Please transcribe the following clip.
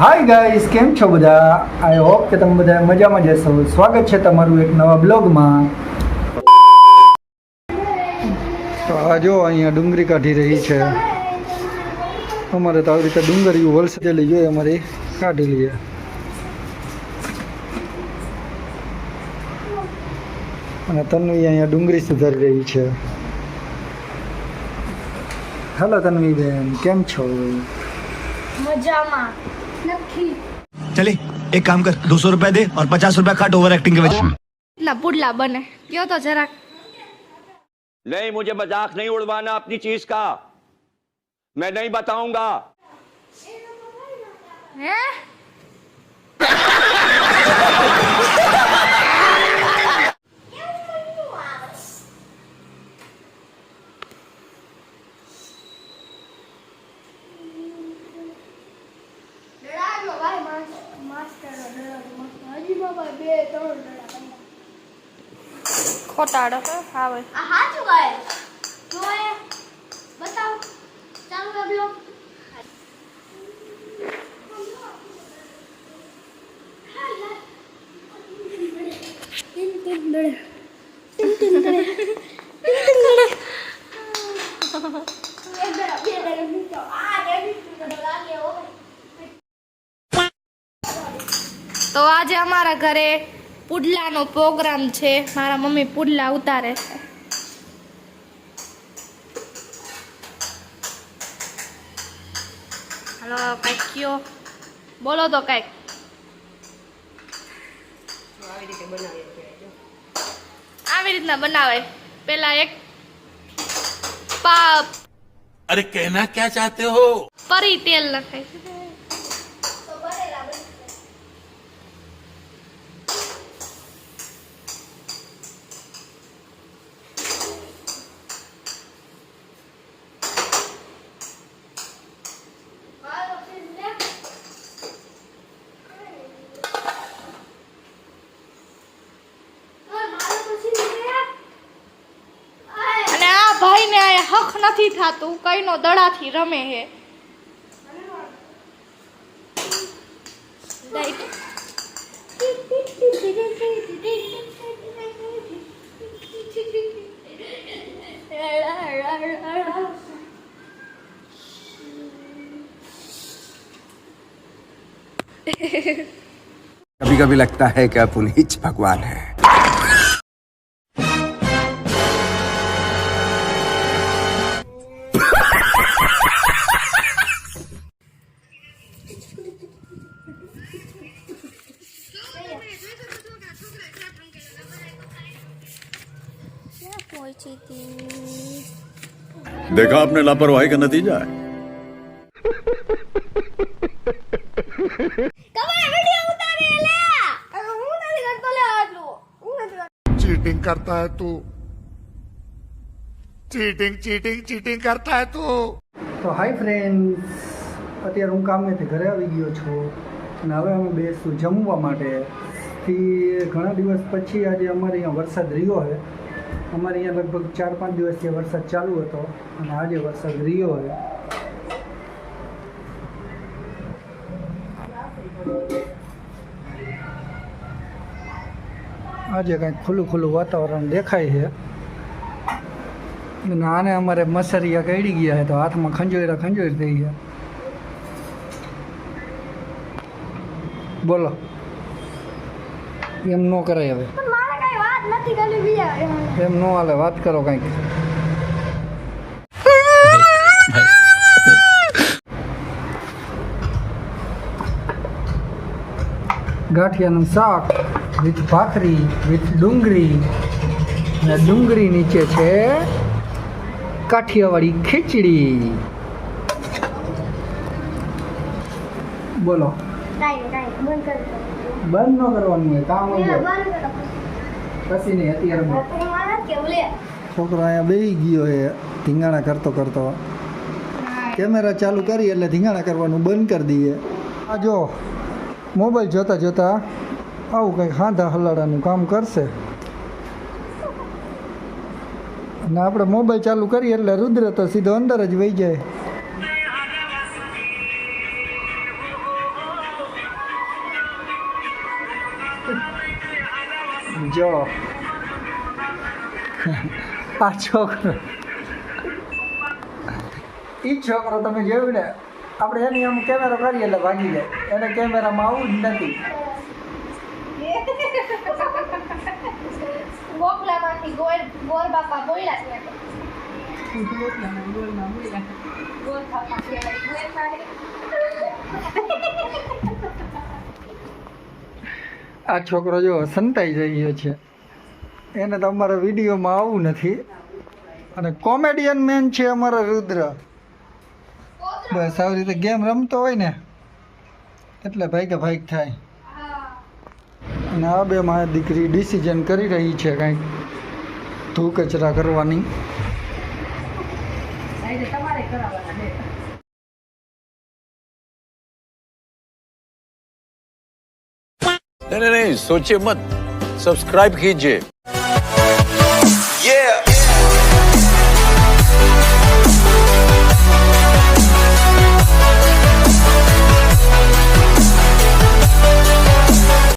Hi guys કેમ છો બધા? આઈ હોપ કે તમે બધા મજામાં જશો સ્વાગત છે તમારું એક નવા બ્લોગમાં. તો આ જો અહીંયા ડુંગળી કાઢી રહી છે. અમારે તો આવી રીતે ડુંગળી વલસેલી જોઈએ અમારી કાઢી લઈએ. અને તન્વી અહીંયા ડુંગળી સુધારી રહી છે. હેલો તન્વી બેન કેમ છો? મજામાં. मतलब चले एक काम कर दो सौ दे और पचास रूपए काट ओवर एक्टिंग के वजह बुढ़ला बने क्यों तो जरा? नहीं मुझे मज़ाक नहीं उड़वाना अपनी चीज़ का। मैं नहीं बताऊँगा। હે ખોટાડો તો આવે આ હાચું કહે જો એ બતાવ ચાલુ કર બ્લોગ તો આજે અમારા ઘરે પુડલાનો પ્રોગ્રામ છે. મારા મમ્મી પુડલા ઉતારે હલો કંઈક કયો? બોલો તો કંઈક. આવી રીતના બનાવાય. પેલા એક પાપ અરે કહેના ક્યાં ચાહતે હો? પરી તેલ નખાય. ભાઈને આ હક નથી થાતું કઈનો દડાથી રમે હે Right. कभी कभी लगता है कि पुनीच भगवान है देखा आपने लापरवाही का नतीजा है કમાય વિડિયો ઉતારે લે અને હું નથી કરતો લે આટલું હું નથી કરતો. चीटिंग करता है तू चीटिंग चीटिंग चीटिंग करता है तू તો હાય ફ્રેન્ડ્સ અત્યારે હું કામેથી ઘરે આવી ગયો છું અને હવે અમે બેસું જમવા માટે થી ઘણા દિવસ પછી આજે અમારે અહીંયા વરસાદ રહ્યો છે અમારે અહીંયા લગભગ ચાર પાંચ દિવસથી વરસાદ ચાલુ હતો અને આજે વરસાદ રહ્યો હવે. આજે કંઈક ખુલ્લું ખુલ્લું વાતાવરણ દેખાય છે. અને આને અમારે મસરિયા કડી ગયા છે, તો હાથમાં ખંજોયરા ખંજોઈ થઈ ગયા. બોલો. એમ ન કરાય હવે. વાત નથી કરી બીજા એમ. નો હાલે વાત કરો કંઈક. ગાંઠિયાનું શાક વિથ ભાખરી વિથ ડુંગળી. અને ડુંગળી નીચે છે કાઠિયાવાડી ખીચડી. બોલો. બંધ ન કરવાનું કામ. પછી નહીં. છોકરો અહીંયા બેસી ગયો છે, ધીંગાણા કરતો કરતો. કેમેરા ચાલુ કરી એટલે ધીંગાણા કરવાનું બંધ કરી દઈએ. આ જો, મોબાઈલ જોતા જોતા આવું કંઈક હાંધા હલાડાનું કામ કરશે. અને આપણે મોબાઈલ ચાલુ કરીએ એટલે રુદ્ર તો સીધો અંદર જ વહી જાય. જો. આ છોકરો એ છોકરો તમે જોયું ને, આપણે એની આમ કેમેરો કરીએ એટલે ભાગી જાય. એને કેમેરામાં આવું જ નથી. ગોળ બાપા બોલ્યા છે ગોળ બાપા કહેવાય. આ છોકરો જો સંતાઈ જઈ છે. એને તો અમારા વિડીયોમાં આવવું નથી. અને કોમેડિયન મેન છે અમારા રુદ્ર. બસ આવી રીતે ગેમ રમતો હોય ને, એટલે ભાઈ કે ભાઈ થાય. અને આ બે મારી દીકરી ડિસિઝન કરી રહી છે કંઈક ધૂ કચરા કરવાની. नहीं नहीं सोचिए मत सब्सक्राइब कीजिए yeah!